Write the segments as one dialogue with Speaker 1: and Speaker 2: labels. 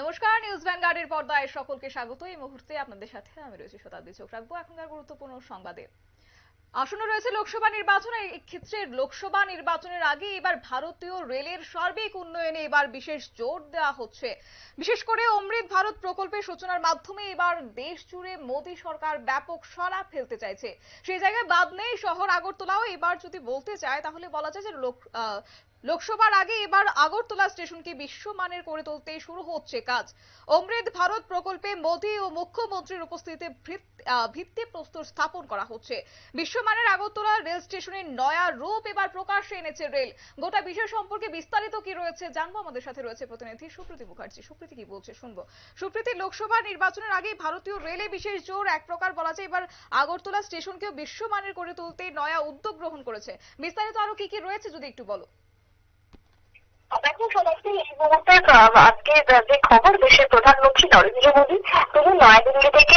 Speaker 1: নমস্কার, নিউজ ভ্যানগার্ডের পর্দায় সকলকে স্বাগত। এই মুহূর্তে আপনাদের সাথে আমি রয়েছি শতাব্দী চোখ রাখব। এখনকার গুরুত্বপূর্ণ সংবাদে। আসন্ন রয়েছে লোকসভা নির্বাচন। এই ক্ষেত্রে লোকসভা নির্বাচনের আগে এবার ভারতীয় রেলের সার্বিক উন্নয়নে এবার বিশেষ জোর দেওয়া হচ্ছে। বিশেষ করে অমৃত ভারত প্রকল্পের সূচনার মাধ্যমে এবার দেশ জুড়ে মোদী সরকার ব্যাপক সরা ফেলতে চাইছে। সেই জায়গায় বাদ নেই শহর আগরতলাও। এবার যদি বলতে চায়, তাহলে বলা যায় যে লোকসভার আগে এবার আগরতলা স্টেশনকে বিশ্বমানের করে তুলতে শুরু হচ্ছে কাজ। অমৃত ভারত প্রকল্পে মোদী ও মুখ্যমন্ত্রীর উপস্থিতিতে ভিত্তিপ্রস্তর স্থাপন করা হচ্ছে। বিশ্বমানের আগরতলা রেল স্টেশনের নয়া রূপ এবার প্রকাশ্যে এনেছে রেল। গোটা বিষয় সম্পর্কে বিস্তারিত কি রয়েছে জানব। আমাদের সাথে রয়েছে প্রতিনিধি সুপ্রীতি মুখার্জি। সুপ্রীতি, কি বলছে? শুনব। সুপ্রীতি, লোকসভা নির্বাচনের আগে ভারতীয় রেলে বিশেষ জোর এক প্রকার বলা যায়, এবার আগরতলা স্টেশনকেও বিশ্বমানের করে তুলতে নয়া উদ্যোগ গ্রহণ করেছে। বিস্তারিত আরও কি কি রয়েছে যদি একটু বলো।
Speaker 2: প্রধানমন্ত্রী নরেন্দ্র মোদী, তিনি নয়াদিল্লি থেকে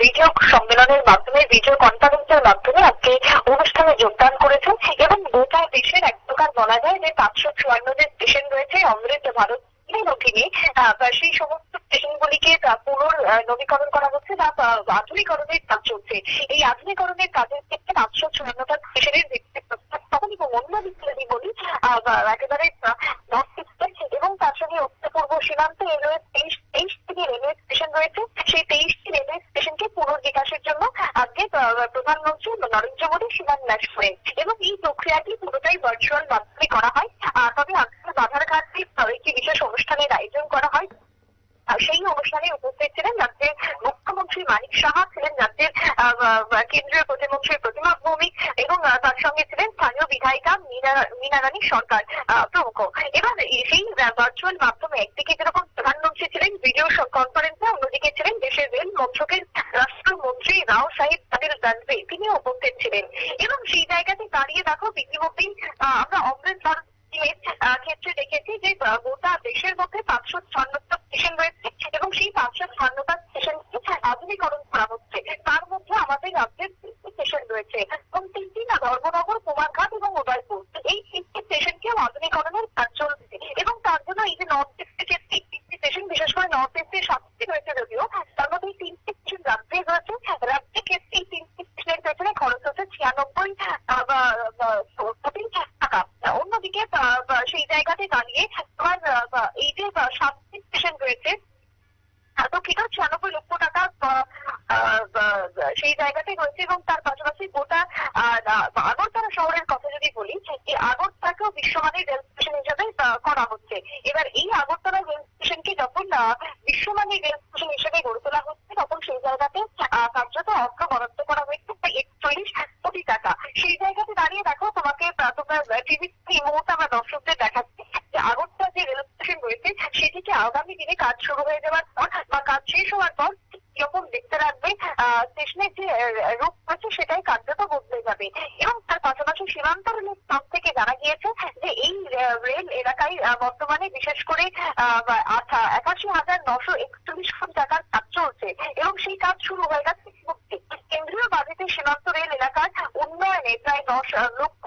Speaker 2: ভিডিও সম্মেলনের মাধ্যমে, ভিডিও কনফারেন্সের মাধ্যমে আজকে অনুষ্ঠানে যোগদান করেছেন এবং গোটা দেশের এক প্রকার বলা যায় যে পাঁচশো চুয়ান্ন যে রয়েছে অমৃত ভারত এর অধীনে সেই সমস্ত স্টেশনগুলিকে আহ, পুনর নবীকরণ করা হচ্ছে বা আধুনিকরণের কাজ চলছে। এই আধুনিকরণের কাজের ক্ষেত্রে পাঁচশো চুয়ান্নটা স্টেশনের প্রস্তাবন এবং অন্য দিকে যদি বলি একেবারে এবং তার সঙ্গে উত্তর পূর্ব সীমান্তে রেলওয়ে তেইশ তেইশ থেকে রেলওয়ে স্টেশন রয়েছে। সেই তেইশটি রেলওয়ে স্টেশনকে পুনর্বিকাশের জন্য আজকে প্রধানমন্ত্রী নরেন্দ্র মোদী শিলান্যাস করেন এবং এই প্রক্রিয়াটি পুরোটাই ভার্চুয়াল মাধ্যমে করা হয়। তবে আজকে বাধারঘাটে একটি বিশেষ অনুষ্ঠানের আয়োজন করা হয় আর সেই অনুষ্ঠানে উপস্থিত ছিলেন রাজ্যের মুখ্যমন্ত্রী মানিক সাহা, ছিলেন রাজ্যের কেন্দ্রীয় প্রতিমন্ত্রী প্রতিমা ভৌমিক এবং তার সঙ্গে ছিলেন স্থানীয় বিধায়িকা মীনা রানী সরকার প্রমুখ। এবার সেই ভার্চুয়াল মাধ্যমে একদিকে যেরকম প্রধানমন্ত্রী ছিলেন ভিডিও কনফারেন্সে অন্যদিকে ছিলেন দেশের রেল মন্ত্রকের রাষ্ট্রমন্ত্রী রাও সাহেব কাদের দানবে তিনিও উপস্থিত ছিলেন। এবং সেই জায়গাতে দাঁড়িয়ে দেখো ইতিমধ্যেই আমরা অমৃত ভারত ক্ষেত্রে দেখেছি যে গোটা দেশের মধ্যে পাঁচশো ছান্নটা স্টেশন রয়েছে এবং সেই পাঁচশো ছান্নটা স্টেশন আধুনিকরণ করা হচ্ছে। তার মধ্যে আমাদের রাজ্যের স্টেশন রয়েছে, এবং তিনটি না, ধর্মনগর, কুমারঘাট এবং উদয়পুর। এই তিনটি স্টেশনকেও আধুনিকরণের কাজ চলছে। এবং তার জন্য এই যে নর্থ ইস্টের যে তিনটি স্টেশন বিশেষ করে নর্থ ইস্টের সাতটি রয়েছে যদিও তার মধ্যে এই তিনটি স্টেশন রাজ্যে রয়েছে রাজ্যে ক্ষেত্রে এই তিনটি স্টেশনের পেছনে খরচ হচ্ছে ছিয়ানব্বই আহ, বা- বা- কোটি টাকা অন্যদিকে আহ, বা- সেই জায়গাতে দাঁড়িয়ে তোমার আহ, বা- এই যে আহ, সাতটি স্টেশন রয়েছে আহ, দুঃখিত ছিয়ানব্বই লক্ষ টাকা আহ, আহ, বা- বা- সেই জায়গাতে রয়েছে এবং তার পাশাপাশি গোটা আগরতলা শহরের কথা যদি বলি, এই আগরতলাকেও বিশ্বমানের রেল স্টেশন হিসাবে করা হচ্ছে। এবার এই আগরতলা রেল স্টেশনকে যখন বিশ্বমানের রেল স্টেশন হিসেবে গড়ে তোলা হচ্ছে, তখন সেই জায়গাতে কার্যত অর্থ বরাদ্দ করা হয়েছে একচল্লিশ কোটি টাকা। সেই জায়গাতে দাঁড়িয়ে দেখো, তোমাকে তোমরা টিভি এই মুহূর্তে আমরা দর্শকদের দেখাচ্ছি যে আগরতলা যে রেল স্টেশন রয়েছে, সেটিকে আগামী দিনে কাজ শুরু হয়ে যাওয়ার পর বা কাজ শেষ হওয়ার পর কীরকম দেখতে রাখবে স্টেশনের যে রূপ রয়েছে সেটাই কার্যত বদলে যাবে। এবং তার পাশাপাশি সীমান্ত রেলের তরফ থেকে জানা গিয়েছে যে এই রেল এলাকায় বর্তমানে বিশেষ করে আহ, একাশি হাজার নশো একচল্লিশ কোটি টাকার কাজ চলছে। এবং সেই কাজ শুরু হয়ে গেছে কেন্দ্রীয় বাজেটে সীমান্ত রেল এলাকার উন্নয়নে প্রায় দশ লক্ষ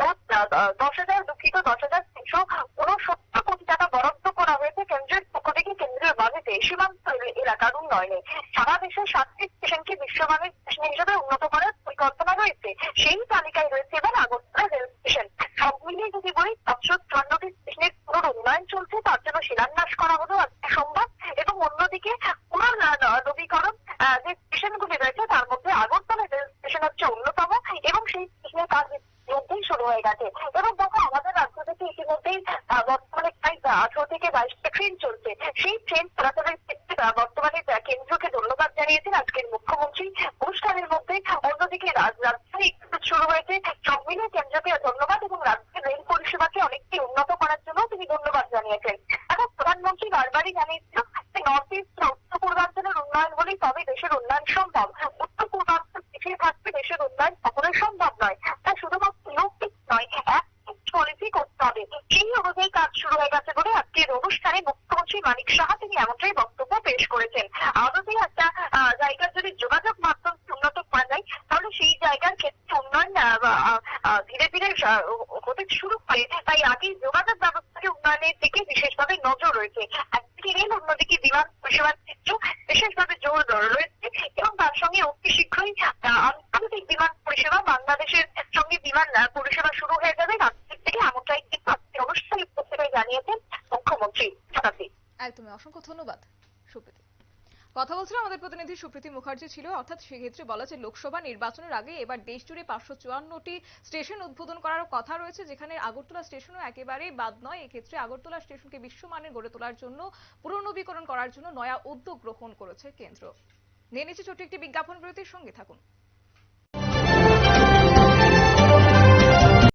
Speaker 2: দশ হাজার দুঃখিত দশ হাজার তিনশো উনসত্তর কোটি টাকা বরাদ্দ করা হয়েছে কেন্দ্রের পক্ষ থেকে কেন্দ্রীয় বাজেটে সীমান্ত রেল এলাকার উন্নয়নে সারা দেশের সাতটি স্টেশনকে বিশ্বমানের স্টেশন হিসেবে উন্নত করার পরিকল্পনা রয়েছে সেই তালিকায় রয়েছে এবার আগরতলা রেল স্টেশন সব মিলিয়ে যদি বলি পাঁচশো চুয়ান্নটি স্টেশনের পুরো উন্নয়ন চলছে তার জন্য শিলান্যাস করা হলো আজকে সোমবার এবং অন্যদিকে পুনর নবীকরণ আহ, স্টেশনগুলি রয়েছে তার মধ্যে আগরতলা রেল স্টেশন হচ্ছে অন্যতম এবং সেই স্টেশনের কাজ মধ্যেই শুরু হয়ে গেছে। এবং দেখো, আমাদের রাজ্য থেকে ইতিমধ্যেই বর্তমানে প্রায় আঠারো থেকে বাইশটা ট্রেন চলছে। সেই ট্রেন চলাচলের ক্ষেত্রে বর্তমানে কেন্দ্রকে ধন্যবাদ জানিয়েছেন আজকের মুখ্যমন্ত্রী। অনুষ্ঠানের মধ্যে অন্যদিকে রাজধানী শুরু হয়েছে। সব মিলিয়ে কেন্দ্রকে ধন্যবাদ এবং রাজ্যের রেল পরিষেবাকে অনেকটি উন্নত করার জন্য তিনি ধন্যবাদ জানিয়েছেন এখন প্রধানমন্ত্রী বারবারই জানিয়েছিল যে নর্থ ইস্ট উত্তর পূর্বাঞ্চলের উন্নয়ন হলেই তবে দেশের উন্নয়ন সম্ভব উত্তর পূর্বাঞ্চল পিছিয়ে থাকবে দেশের উন্নয়ন কখনোই সম্ভব নয় তাই শুধুমাত্র লৌকিক নয় এক পলিসি করতে হবে সেই অনুযায়ী কাজ শুরু হয়ে গেছে বলে আজকের অনুষ্ঠানে মুখ্যমন্ত্রী মানিক সাহা তিনি এমনটাই বক্তব্য পেশ করেছেন আদতে একটা জায়গার যদি যোগাযোগ মাধ্যম উন্নত করা যায়, তাহলে সেই জায়গার ক্ষেত্রে উন্নয়ন ধীরে ধীরে হতে শুরু করে। তাই আগে যোগাযোগ ব্যবস্থাকে উন্নয়নের দিকে বিশেষভাবে নজর রয়েছে। একদিকে রেল অন্যদিকে বিমান পরিষেবার ক্ষেত্রেও বিশেষভাবে জোর রয়েছে এবং তার সঙ্গে অতি শীঘ্রই আন্তর্জাতিক বিমান পরিষেবা বাংলাদেশের সঙ্গে বিমান পরিষেবা শুরু হয়ে যাবে। রাজ্যের থেকে এমনটাই অনুষ্ঠানে জানিয়েছেন মুখ্যমন্ত্রী।
Speaker 1: একদমই। অসংখ্য ধন্যবাদ। কথা বলছিলাম, আমাদের প্রতিনিধি সুপ্রীতি মুখার্জি ছিল। অর্থাৎ সেক্ষেত্রে বলা যে লোকসভা নির্বাচনের আগে এবার দেশ জুড়ে পাঁচশো চুয়ান্নটি স্টেশন উদ্বোধন করার কথা রয়েছে, যেখানে আগরতলা স্টেশনও একেবারেই বাদ নয়। এক্ষেত্রে আগরতলা স্টেশনকে বিশ্বমানের গড়ে তোলার জন্য, পুনর্নবীকরণ করার জন্য নয়া উদ্যোগ গ্রহণ করেছে কেন্দ্র। নিয়ে নিচ্ছে ছোট্ট একটি বিজ্ঞাপন বিরতির সঙ্গে থাকুন।